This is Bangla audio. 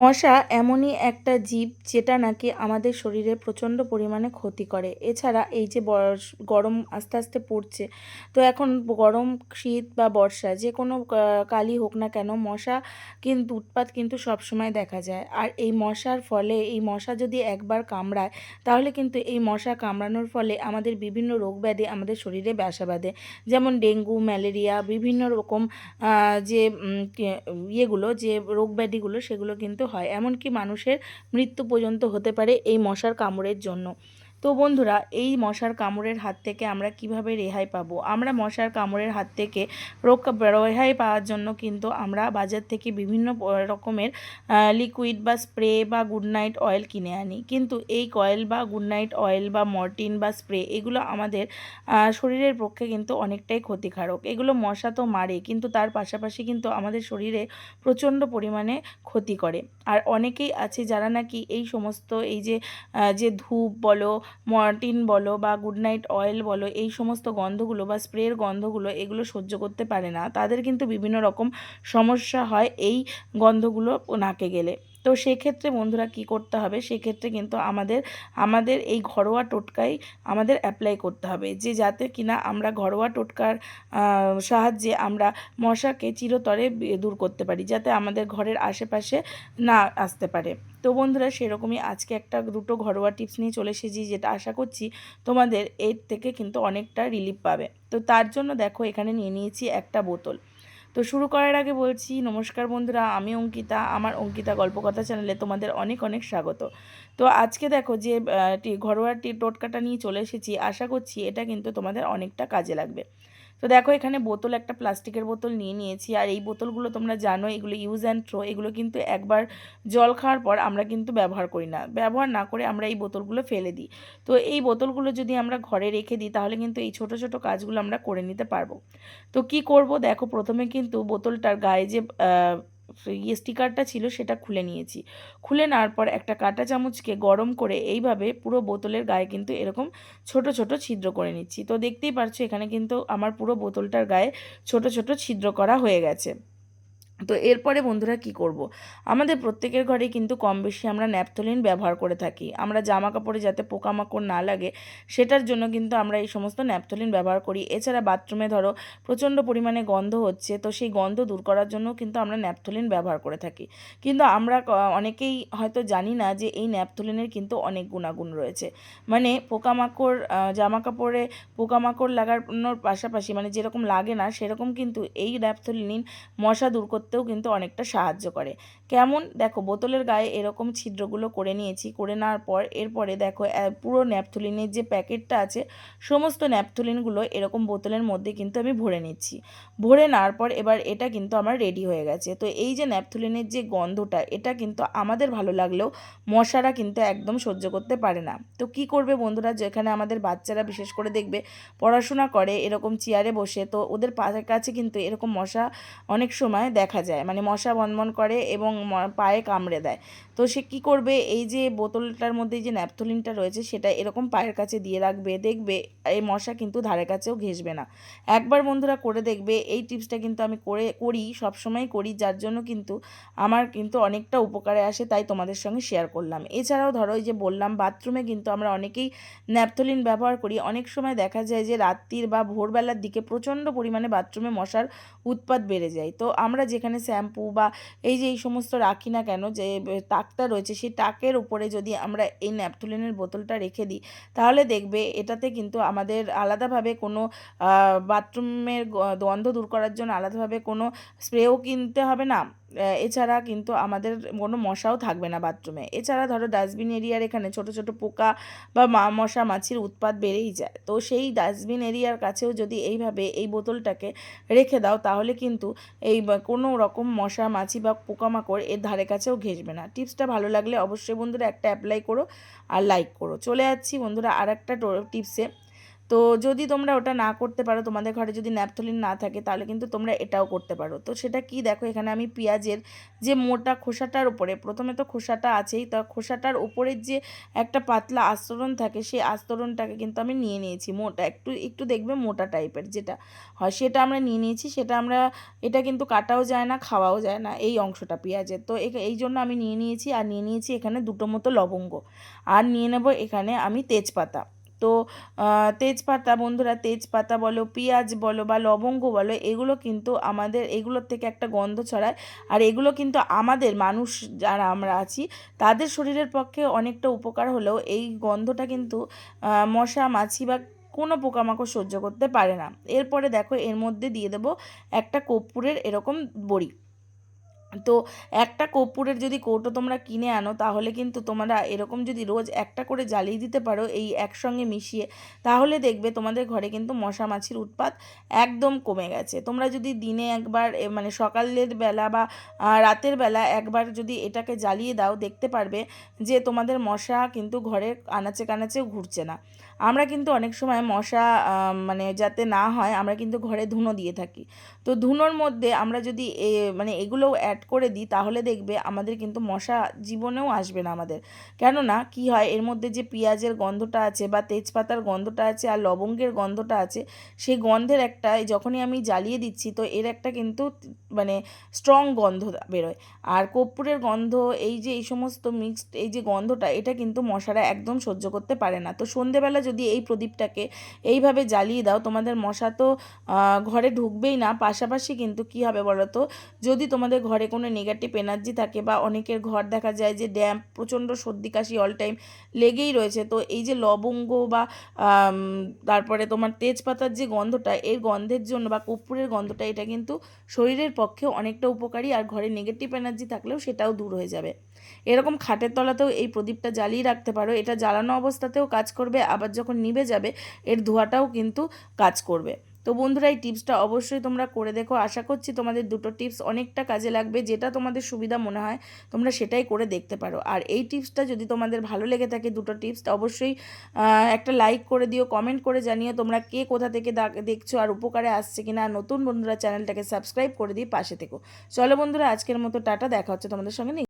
মশা এমনই একটা জীব যেটা নাকি আমাদের শরীরে প্রচণ্ড পরিমাণে ক্ষতি করে। এছাড়া এই যে গরম আস্তে আস্তে পড়ছে, তো এখন গরম শীত বা বর্ষা যে কোনো কালই হোক না কেন মশা কিন্তু উৎপাত কিন্তু সবসময় দেখা যায়। আর এই মশার ফলে, এই মশা যদি একবার কামড়ায়, তাহলে কিন্তু এই মশা কামড়ানোর ফলে আমাদের বিভিন্ন রোগ ব্যাধি আমাদের শরীরে বাসা বাঁধে। যেমন ডেঙ্গু, ম্যালেরিয়া, বিভিন্ন রকম যে ইয়েগুলো, যে রোগ ব্যাধিগুলো, সেগুলো কিন্তু হয় এমনকি মানুষের মৃত্যু পর্যন্ত হতে পারে এই মশার কামড়ের জন্য। তো বন্ধুরা, এই মশার কামড়ের হাত থেকে আমরা কীভাবে রেহাই পাবো? আমরা মশার কামড়ের হাত থেকে রক্ষা রেহাই পাওয়ার জন্য কিন্তু আমরা বাজার থেকে বিভিন্ন রকমের লিকুইড বা স্প্রে বা গুড নাইট অয়েল কিনে আনি। কিন্তু এই কয়েল বা গুড নাইট অয়েল বা মর্টিন বা স্প্রে এগুলো আমাদের শরীরের পক্ষে কিন্তু অনেকটাই ক্ষতিকারক। এগুলো মশা তো মারে, কিন্তু তার পাশাপাশি কিন্তু আমাদের শরীরে প্রচণ্ড পরিমাণে ক্ষতি করে। আর অনেকেই আছে যারা নাকি এই সমস্ত এই যে যে ধূপ বলো মর্টিন বলো বা গুড নাইট অয়েল বলো, এই সমস্ত গন্ধগুলো বা স্প্রের গন্ধগুলো এগুলো সহ্য করতে পারে না। তাদের কিন্তু বিভিন্ন রকম সমস্যা হয় এই গন্ধগুলো নাকে গেলে। তো সেক্ষেত্রে বন্ধুরা কি করতে হবে? সেক্ষেত্রে কিন্তু আমাদের আমাদের এই ঘরোয়া টোটকাই আমাদের অ্যাপ্লাই করতে হবে। যে যাতে কিনা আমরা ঘরোয়া টোটকার সাহায্যে আমরা মশাকে চিরতরে দূর করতে পারি, যাতে আমাদের ঘরের আশেপাশে না আসতে পারে। তো বন্ধুরা সেরকমই আজকে একটা দুটো ঘরোয়া টিপস নিয়ে চলে এসেছি, যেটা আশা করছি তোমাদের এর থেকে কিন্তু অনেকটা রিলিফ পাবে। তো তার জন্য দেখো এখানে নিয়ে নিয়েছি একটা বোতল। তো শুরু করার আগে বলছি, নমস্কার বন্ধুরা, আমি অঙ্কিতা, আমার অঙ্কিতা গল্পকথা চ্যানেলে তোমাদের অনেক অনেক স্বাগত। তো আজকে দেখো যে ঘরোয়া টি, টোটকাটা নিয়ে চলে এসেছি, আশা করছি এটা কিন্তু তোমাদের অনেকটা কাজে লাগবে। তো দেখো এখানে বোতল একটা প্লাস্টিকের বোতল নিয়ে নিয়েছি, আর এই বোতলগুলো তোমরা জানো, এগুলো ইউজ অ্যান্ড থ্রো এগুলো কিন্তু একবার জল খাওয়ার পর আমরা কিন্তু ব্যবহার করি না। ব্যবহার না করে আমরা এই বোতলগুলো ফেলে দিই। তো এই বোতলগুলো যদি আমরা ঘরে রেখে দিই, তাহলে কিন্তু এই ছোট ছোট কাজগুলো আমরা করে নিতে পারব। তো কি করব? দেখো, প্রথমে কিন্তু বোতলটার গায়ে যে ইয়ে স্টিকারটা ছিল, সেটা খুলে নিয়েছি। খুলে নেওয়ার পর একটা কাঁটা চামচকে গরম করে এইভাবে পুরো বোতলের গায়ে কিন্তু এরকম ছোট ছোট ছিদ্র করে নিচ্ছি। তো দেখতেই পারছ, এখানে কিন্তু আমার পুরো বোতলটার গায়ে ছোট ছোট ছিদ্র করা হয়ে গেছে। তো এরপরে বন্ধুরা কি করব। আমাদের প্রত্যেকের ঘরে কিন্তু কম বেশি আমরা ন্যাপথলিন ব্যবহার করে থাকি। আমরা জামা কাপড়ে যাতে পোকামাকড় না লাগে, সেটার জন্য কিন্তু আমরা এই সমস্ত ন্যাপথলিন ব্যবহার করি। এছাড়া বাথরুমে ধরো প্রচণ্ড পরিমাণে গন্ধ হচ্ছে, তো সেই গন্ধ দূর করার জন্য কিন্তু আমরা ন্যাপথলিন ব্যবহার করে থাকি। কিন্তু আমরা অনেকেই হয়তো জানি না যে এই ন্যাপথলিনের কিন্তু অনেক গুণাগুণ রয়েছে। মানে পোকামাকড় জামা কাপড়ে পোকামাকড় লাগানোর পাশাপাশি মানে যেরকম লাগে না, সেরকম কিন্তু এই ন্যাপথলিন মশা দূর করতেও কিন্তু অনেকটা সাহায্য করে। কেমন? দেখো, বোতলের গায়ে এরকম ছিদ্রগুলো করে নিয়েছি, করে নেওয়ার পর এরপরে দেখো পুরো ন্যাপথুলিনের যে প্যাকেটটা আছে, সমস্ত ন্যাপথুলিনগুলো এরকম বোতলের মধ্যে কিন্তু আমি ভরে নিচ্ছি। ভরে নেওয়ার পর এবার এটা কিন্তু আমার রেডি হয়ে গেছে। তো এই যে ন্যাপথুলিনের যে গন্ধটা, এটা কিন্তু আমাদের ভালো লাগলেও মশারা কিন্তু একদম সহ্য করতে পারে না। তো কি করবে বন্ধুরা? যেখানে আমাদের বাচ্চারা বিশেষ করে দেখবে, পড়াশোনা করে, এরকম চেয়ারে বসে, তো ওদের কাছে কিন্তু এরকম মশা অনেক সময় দেখা যায়। মানে মশা বনবন করে এবং পায়ে কামড়ে দেয়। তো সে কী করবে? এই যে বোতলটার মধ্যে যে ন্যাপথলিনটা রয়েছে, সেটা এরকম পায়ের কাছে দিয়ে রাখবে। দেখবে এই মশা কিন্তু ধারে কাছেও ঘেসবে না। একবার বন্ধুরা করে দেখবে। এই টিপসটা কিন্তু আমি করে, করি, সবসময় করি। যার জন্য কিন্তু আমার কিন্তু অনেকটা উপকারে আসে, তাই তোমাদের সঙ্গে শেয়ার করলাম। এছাড়াও ধরো, এই যে বললাম বাথরুমে কিন্তু আমরা অনেকেই ন্যাপথলিন ব্যবহার করি। অনেক সময় দেখা যায় যে রাত্রির বা ভোরবেলার দিকে প্রচণ্ড পরিমাণে বাথরুমে মশার উৎপাত বেড়ে যায়। তো আমরা যেখানে শ্যাম্পু বা এই যে এই সমস্ত রাখি না কেন যে তাকটা রয়েছে, সেই তাকের উপরে যদি আমরা এই ন্যাপথুলিনের বোতলটা রেখে দিই, তাহলে দেখবে এটাতে কিন্তু আমাদের আলাদাভাবে কোনো বাথরুমের গন্ধ দূর করার জন্য আলাদাভাবে কোনো স্প্রেও কিনতে হবে না। এছাড়া কিন্তু আমাদের কোনো মশাও থাকবে না বাথরুমে। এছাড়া ধরো ডাস্টবিন এরিয়ার এখানে ছোট ছোট পোকা বা মা, মশা, মাছির উৎপাত বেড়েই যায়। তো সেই ডাস্টবিন এরিয়ার কাছেও যদি এইভাবে এই বোতলটাকে রেখে দাও, তাহলে কিন্তু এই কোনো রকম মশা, মাছি বা পোকামাকড় এর ধারে কাছেও ঘেসবে না। টিপসটা ভালো লাগলে অবশ্যই বন্ধুরা একটা অ্যাপ্লাই করো আর লাইক করো। চলে যাচ্ছি বন্ধুরা আর একটা টিপসে। তো যদি তোমরা ওটা না করতে পারো, তোমাদের ঘরে যদি ন্যাপথলিন না থাকে, তাহলে কিন্তু তোমরা এটাও করতে পারো। তো সেটা কি? দেখো, এখানে আমি পেঁয়াজের যে মোটা খোসাটার উপরে, প্রথমে তো খোসাটা আছেই, তা খোসাটার উপরের যে একটা পাতলা আস্তরণ থাকে, সেই আস্তরণটাকে কিন্তু আমি নিয়ে নিয়েছি, মোটা, একটু একটু দেখবে মোটা টাইপের যেটা হয়, সেটা আমরা নিয়ে নিয়েছি, সেটা আমরা, এটা কিন্তু কাটাও যায় না, খাওয়াও যায় না, এই অংশটা পেঁয়াজের। তো এই জন্য আমি নিয়ে নিয়েছি, আর নিয়ে নিয়েছি এখানে দুটো মতো লবঙ্গ। আর নিয়ে নেব এখানে আমি তেজপাতা। তো তেজপাতা বন্ধুরা, তেজপাতা বলো, পেঁয়াজ বলো বা লবঙ্গ বলো, এগুলো কিন্তু আমাদের, এগুলোর থেকে একটা গন্ধ ছড়ায়। আর এগুলো কিন্তু আমাদের মানুষ যারা আমরা আছি, তাদের শরীরের পক্ষে অনেকটা উপকার হলেও এই গন্ধটা কিন্তু মশা, মাছি বা কোনো পোকামাকড় সহ্য করতে পারে না। এরপরে দেখো, এর মধ্যে দিয়ে দেবো একটা কর্পূরের এরকম বড়ি। তো একটা কর্পূরের যদি কৌটো তোমরা কিনে আনো, তাহলে কিন্তু তোমরা এরকম যদি রোজ একটা করে জ্বালিয়ে দিতে পারো এই একসঙ্গে মিশিয়ে, তাহলে দেখবে তোমাদের ঘরে কিন্তু মশা মাছির উৎপাত একদম কমে গেছে। তোমরা যদি দিনে একবার মানে সকালের বেলা বা রাতের বেলা একবার যদি এটাকে জ্বালিয়ে দাও, দেখতে পারবে যে তোমাদের মশা কিন্তু ঘরে আনাচে কানাচেও ঘুরছে না। আমরা কিন্তু অনেক সময় মশা মানে যাতে না হয়, আমরা কিন্তু ঘরে ধুনো দিয়ে থাকি। তো ধুনোর মধ্যে আমরা যদি এ মানে এগুলোও অ্যাড করে দিই, তাহলে দেখবে আমাদের কিন্তু মশা জীবনেও আসবে না আমাদের। কেননা কি হয়, এর মধ্যে যে পেঁয়াজের গন্ধটা আছে বা তেজপাতার গন্ধটা আছে আর লবঙ্গের গন্ধটা আছে, সেই গন্ধের একটা, যখনই আমি জ্বালিয়ে দিচ্ছি, তো এর একটা কিন্তু মানে স্ট্রং গন্ধ বেরোয়। আর কর্পূরের গন্ধ, এই যে, এই সমস্ত মিক্সড এই যে গন্ধটা, এটা কিন্তু মশারা একদম সহ্য করতে পারে না। তো সন্ধেবেলা যদি এই প্রদীপটাকে এইভাবে জ্বালিয়ে দাও, তোমাদের মশা তো ঘরে ঢুকবেই না। পাশাপাশি কিন্তু কি হবে বলো তো যদি তোমাদের ঘরে কোনো নেগেটিভ এনার্জি থাকে বা অনেকের ঘর দেখা যায় যে ড্যাম্প প্রচণ্ড সর্দি কাশি অল টাইম লেগেই রয়েছে, তো এই যে লবঙ্গ বা তারপরে তোমার তেজপাতার যে গন্ধটা, এর গন্ধের জন্য বা কর্পূরের গন্ধটা, এটা কিন্তু শরীরের পক্ষে অনেকটা উপকারী আর ঘরে নেগেটিভ এনার্জি থাকলেও সেটাও দূর হয়ে যাবে। এরকম খাটের তলাতেও এই প্রদীপটা জ্বালিয়ে রাখতে পারো। এটা জ্বালানো অবস্থাতেও কাজ করবে, আবার যখন নিভে যাবে, এর ধোঁয়াটাও কিন্তু কাজ করবে। তো বন্ধুরা, এই টিপসটা অবশ্যই তোমরা করে দেখো। আশা করছি তোমাদের দুটো টিপস অনেকটা কাজে লাগবে, যেটা তোমাদের সুবিধা মনে হয়, তোমরা সেটাই করে দেখতে পারো। আর এই টিপসটা যদি তোমাদের ভালো লেগে থাকে, দুটো টিপস, অবশ্যই একটা লাইক করে দিও, কমেন্ট করে জানিও তোমরা কে কোথা থেকে দেখছ আর উপকারে আসছে কিনা। আর নতুন বন্ধুরা, চ্যানেলটাকে সাবস্ক্রাইব করে দিয়ে পাশে থেকো। চলো বন্ধুরা, আজকের মতো টাটা, দেখা হচ্ছে তোমাদের সঙ্গে